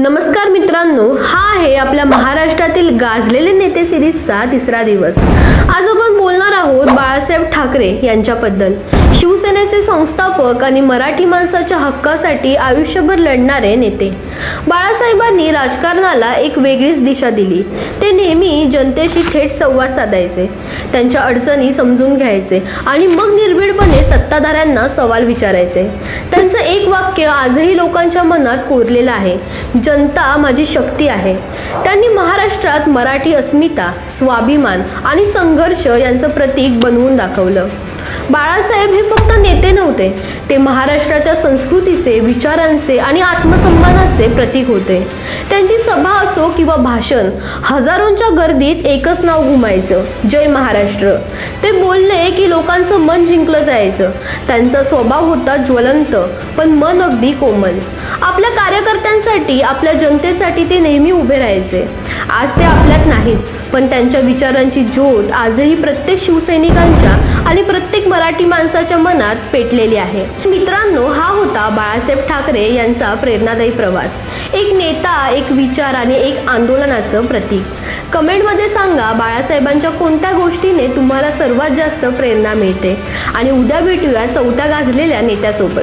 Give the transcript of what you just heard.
नमस्कार मित्रांनो हा आहे आपल्या महाराष्ट्रातील गाजलेले नेते सिरीजचा तिसरा दिवस. आज आपण बोलणार आहोत बाळासाहेब ठाकरे यांच्याबद्दल. शिवसेनेचे संस्थापक आणि मराठी माणसाच्या हक्कासाठी आयुष्यभर लढणारे नेते. बाळासाहेबांनी राजकारणाला एक वेगळीच दिशा दिली. ते नेहमी जनतेशी थेट संवाद साधायचे. त्यांच्या अडचणी समजून घ्यायचे आणि मग निर्भीडपणे सत्ताधाऱ्यांना सवाल विचारायचे. त्यांचं एक वाक्य आजही लोकांच्या मनात कोरलेलं आहे. जनता माझी शक्ती आहे. त्यांनी महाराष्ट्रात मराठी अस्मिता स्वाभिमान आणि संघर्ष यांचं प्रतीक बनवून दाखवलं. बाळासाहेब हे फक्त नेते नव्हते ते महाराष्ट्राच्या संस्कृतीचे विचारांचे आणि आत्मसन्मानाचे प्रतीक होते. त्यांची सभा असो किंवा भाषण हजारोंच्या गर्दीत एकच नाव घुमायचं जय महाराष्ट्र. ते बोलले की लोकांचं मन जिंकलं जायचं. त्यांचा स्वभाव होता ज्वलंत पण मन अगदी कोमल. आपल्या कार्यकर्त्यांसाठी आपल्या जनतेसाठी ते नेहमी उभे राहायचे. आज ते आपल्यात नाहीत पण त्यांच्या विचारांची ज्योत आजही प्रत्येक शिवसैनिकांच्या आणि प्रत्येक मराठी माणसाच्या मनात पेटलेली आहे. मित्रांनो हा होता बाळासाहेब ठाकरे यांचा प्रेरणादायी प्रवास. एक नेता एक विचार आणि एक आंदोलनाचं प्रतीक. कमेंटमध्ये सांगा बाळासाहेबांच्या कोणत्या गोष्टीने तुम्हाला सर्वात जास्त प्रेरणा मिळते? आणि उद्या भेटूया चौथ्या गाजलेल्या नेत्यासोबत.